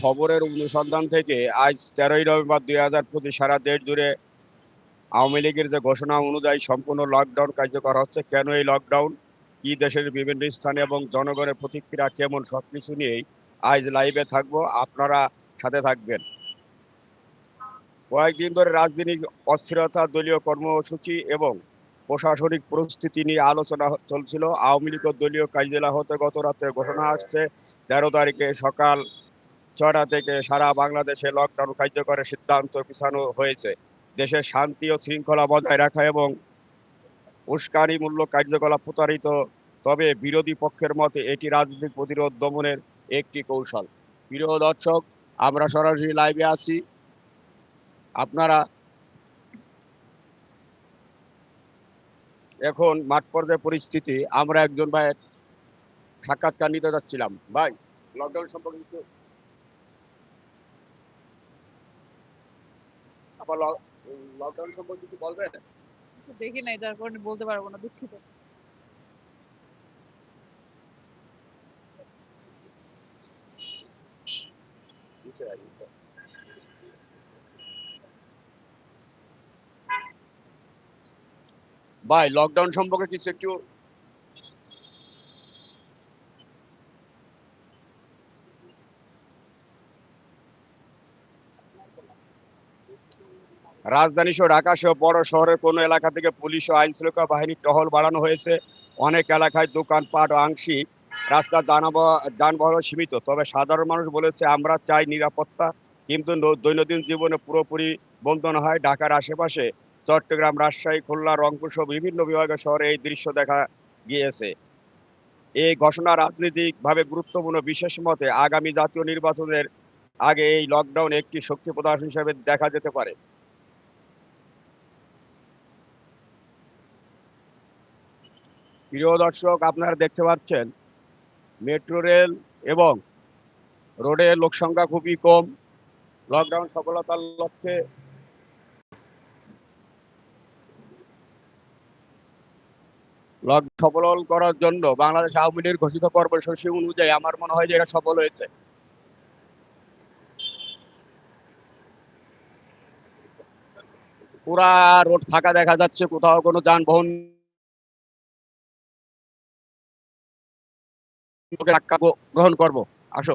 খবরের অনুসন্ধান থেকে আজ তেরোই নভেম্বর দুই হাজার পঁচিশ সারা দেশ জুড়ে আওয়ামী লীগের যে ঘোষণা অনুযায়ী সম্পূর্ণ লকডাউন কার্যকর হচ্ছে। কেন এই লকডাউন কি দেশের বিভিন্ন স্থানে এবং জনগণের প্রতিক্রিয়া কেমন? সবকিছু নিয়েই আজ লাইভে থাকব। আপনারা সাথে থাকবেন। কয়েকদিন ধরে রাজধানী অস্থিরতা, দলীয় কর্মসূচি এবং প্রশাসনিক পরিস্থিতি নিয়ে আলোচনা চলছিল। আওয়ামী লীগের দলীয় কার্যালয় হতে গত রাতে ঘোষণা আসছে। তেরো তারিখে সকাল ছটা থেকে সারা বাংলাদেশে লকডাউন কার্যকরের সিদ্ধান্ত পিছানো হয়েছে। দেশের শান্তি ও শৃঙ্খলা বজায় রাখা এবং উস্কানিমূলক কার্যকলাপ প্রতারিত, তবে বিরোধী পক্ষের মতে এটি রাজনৈতিক প্রতিরোধ দমনের একটি কৌশল। প্রিয় দর্শক, আমরা সরাসরি লাইভে আছি। আপনারা এখন মাঠ পর্যায়ে পরিস্থিতি, আমরা একজন ভাইয়ের সাক্ষাৎকার নিতে যাচ্ছিলাম। ভাই লকডাউন সম্পর্কে কিছু আবার লকডাউন সম্পর্কে কিছু বলবেন? কিছু দেখি নাই যার কারণে বলতে পারব না দুঃখিত। ভাই লকডাউন সম্পর্কে কিছু একটু রাজধানী সহ ঢাকা সহ বড় শহরের কোনো এলাকা থেকে পুলিশ ও আইন শৃঙ্খলা বাহিনীর টহল বাড়ানো হয়েছে। অনেক এলাকায় দোকানপাট ও আংশিক রাস্তা যানবাহন সীমিত। তবে সাধারণ মানুষ বলেছে, আমরা চাই নিরাপত্তা, কিন্তু দৈনন্দিন জীবনে পুরোপুরি বন্ধ না হয়। ঢাকার আশেপাশে চট্টগ্রাম, রাজশাহী, খুলনা, রংপুর সহ বিভিন্ন বিভাগের শহরে এই দৃশ্য দেখা গিয়েছে। এই ঘোষণা রাজনৈতিকভাবে গুরুত্বপূর্ণ। বিশেষ মতে, আগামী জাতীয় নির্বাচনের আগে এই লকডাউন একটি শক্তি প্রদর্শন হিসেবে দেখা যেতে পারে। প্রিয় দর্শক, আপনারা দেখতে পাচ্ছেন মেট্রো রেল এবং রোডে লোক সংখ্যা খুবই কম। লকডাউন সফলতার লক্ষ্যে লক সফল করার জন্য বাংলাদেশ আওয়ামী লীগের ঘোষিত কর্মসূচি অনুযায়ী আমার মনে হয় যে এটা সফল হয়েছে। পুরা রোড ফাঁকা দেখা যাচ্ছে কোথাও কোনো যানবাহন গ্রহণ করব। আসো।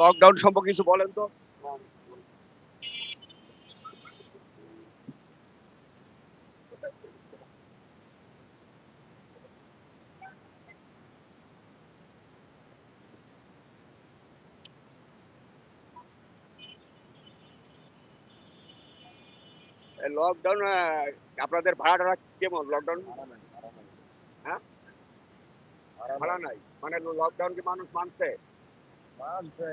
লকডাউন সম্পর্কে কিছু বলেন তো? লকডাউন আপনাদের ভাড়াটা কেমন? লকডাউন হ্যাঁ? ভাড়া নাই? মানে লকডাউন কি মানুষ মানছে? মানছে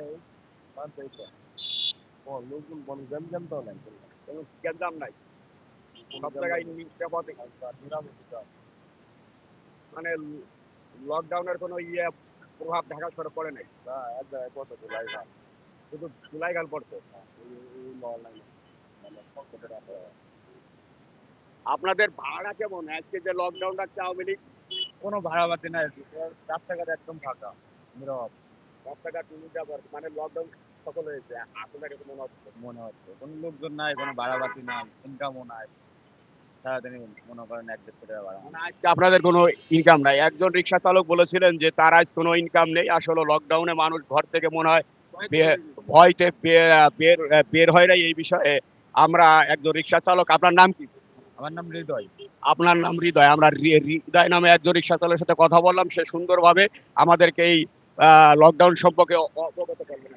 মানছে ও লোকজন বন তো নাই। কোনো নাই। সব জায়গায় নিরাপদে নিরাপত্তা মানে লকডাউনের কোনো ইয়ে প্রভাব ঢাকা শহরে পড়ে নাই? এক জায়গায় কত তো লাইভ শুধু জুলাই গাল পড়ছে অনলাইনে কত টাকা আপনাদের ভাড়া কেমন? আজকে যে লকডাউন রাখছে আওয়ামী লীগ কোনো ভাড়া বাতি নাই রাস্তাঘাট একদম ফাঁকা নীরব। রাস্তাঘাট মানে লকডাউন সফল হয়েছে কাছে মনে হচ্ছে? মনে হচ্ছে। কোনো লোকজন নাই কোনো ভাড়া বাতি নাই ইনকামও নাই। সারাদিনই মনে করেন এক দেড়শো টাকা ভাড়া। মানে আজকে আপনাদের কোনো ইনকাম নাই। একজন রিক্সা চালক বলেছিলেন যে তার আজ কোনো ইনকাম নেই। আসলে লকডাউনে মানুষ ঘর থেকে মনে হয় ভয়তে বের বের হয় নাই এই বিষয়ে। আমরা একজন রিক্সা চালক আপনার নাম কি? আমার নাম হৃদয়। আপনার নাম হৃদয়। আমরা হৃদয় নামে একজন রিক্সা চালকের সাথে কথা বললাম। সে সুন্দরভাবে আমাদেরকে এই লকডাউন সম্পর্কে অবগত করবেন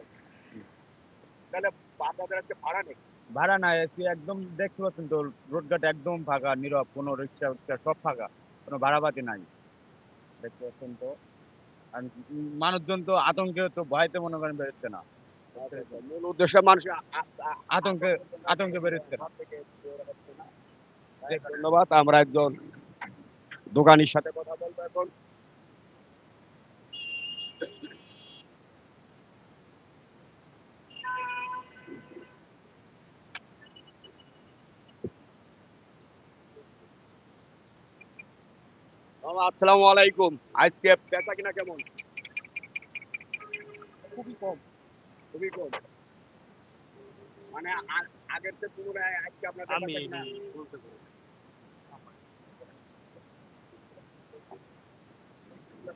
তাহলে আপনাদের আজকে ভাড়া নেই? ভাড়া নাই। একদম দেখতে পাচ্ছেন তো রোডঘাট একদম ফাঁকা নীরব কোনো রিক্সা উচ্ছা সব ফাঁকা কোনো ভাড়াবাতি নাই। দেখতে পাচ্ছেন তো? আর মানুষজন তো আতঙ্কে তো ভয়তে মনে করেন বেরোচ্ছে না। মূল উদ্দেশ্য মানুষ আতঙ্কে আতঙ্কে বেরোচ্ছে না। ধন্যবাদ। আমরা একজন দোকানির সাথে কথা বলব এখন। আসসালামু আলাইকুম। আজকে বেচা কিনা কেমন? খুবই কম খুবই কম। মানে আগের থেকে তুলনায় আজকে আপনার আমি কিনা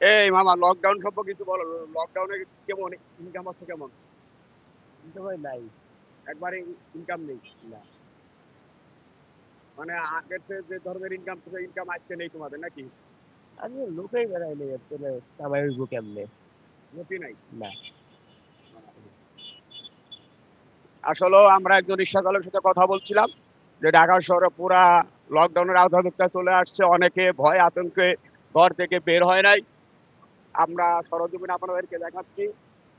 এই মামা লকডাউন সম্পর্কে কিছু বলো। লকডাউনে কেমন? ইনকাম আছে কেমন? ইনকামই নাই। একবারে ইনকাম নেই? না। মানে আগের যে ধরনের ইনকাম ইনকাম আসছে নেই তোমাদের নাকি? আমি লোকেই বেড়াই নেই আসলে কামাই হইব কেমনে? নতি নাই। না। আসলেও আমরা একজন রিক্সা চালকের সাথে কথা বলছিলাম যে ঢাকা শহরে পুরা লকডাউনের আওতাভুক্ত চলে আসছে অনেকে ভয় আতঙ্কে ঘর থেকে বের হয় নাই। আমরা সরজমিন আপনাদেরকে দেখাচ্ছি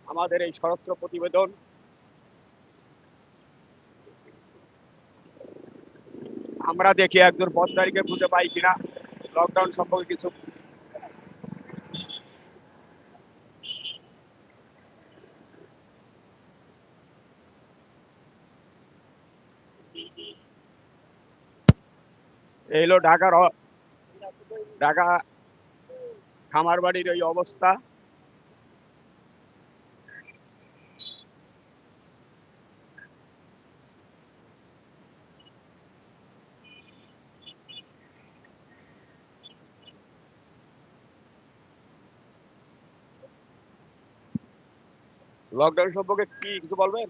আমাদের এই সহস্র প্রতিবেদন। আমরা দেখি একজন পথচারীকে খুঁজে পাই কিনা। লকডাউন সম্পর্কে কিছু? এই হলো ঢাকার ঢাকা খামার বাড়ির ওই অবস্থা। লকডাউন সম্পর্কে কি কিছু বলবেন?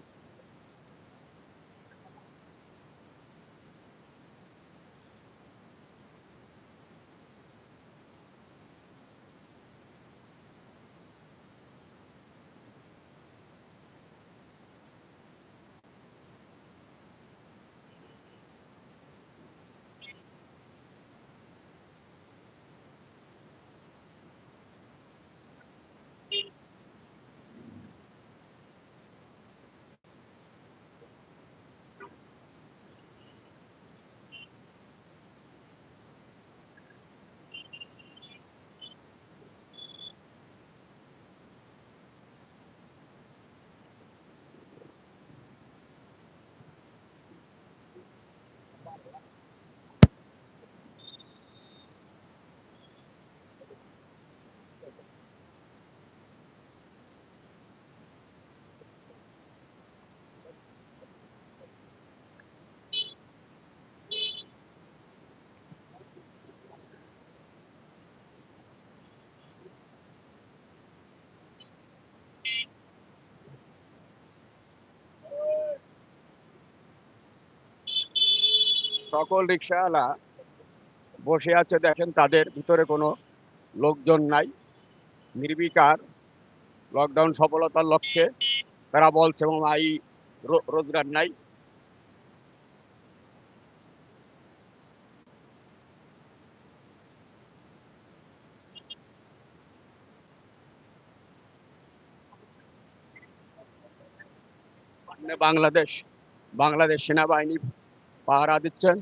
সকল রিক্সাওয়ালা বসে আছে, দেখেন তাদের ভিতরে কোনো লোকজন নাই। নির্বিকার লকডাউন সফলতার লক্ষ্যে তারা বলছে এবং রো- রোজগার নাই। বাংলাদেশ বাংলাদেশ সেনাবাহিনী Pahar Adityan,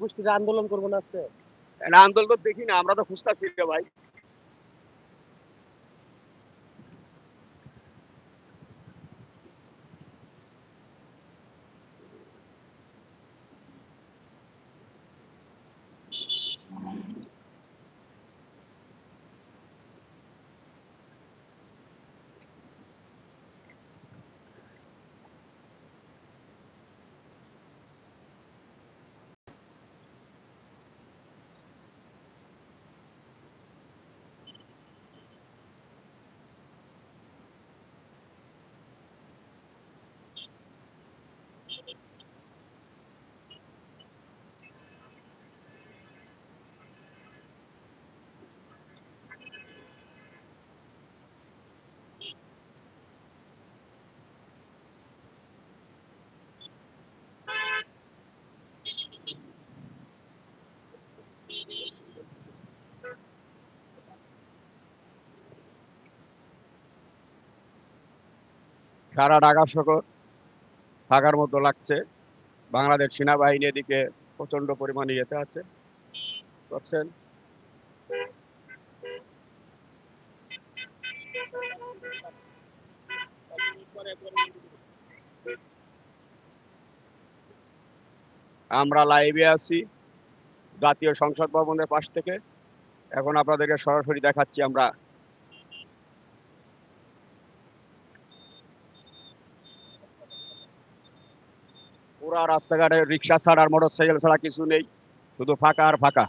গোষ্ঠীর আন্দোলন করব না আজকে? আন্দোলন দেখি না আমরা তো খুঁজতেছি ভাই। সারা ঢাকা শহর ফাঁকার মতো লাগছে। বাংলাদেশ সেনাবাহিনী এদিকে প্রচণ্ড পরিমাণে ইয়েতে আছে। করছেন আমরা লাইভে আছি জাতীয় সংসদ ভবনের পাশ থেকে। এখন আপনাদেরকে সরাসরি দেখাচ্ছি আমরা রাস্তাঘাটে রিক্সা ছাড়া আর মোটর সাইকেল ছাড়া কিছু নেই। শুধু ফাঁকা আর ফাঁকা।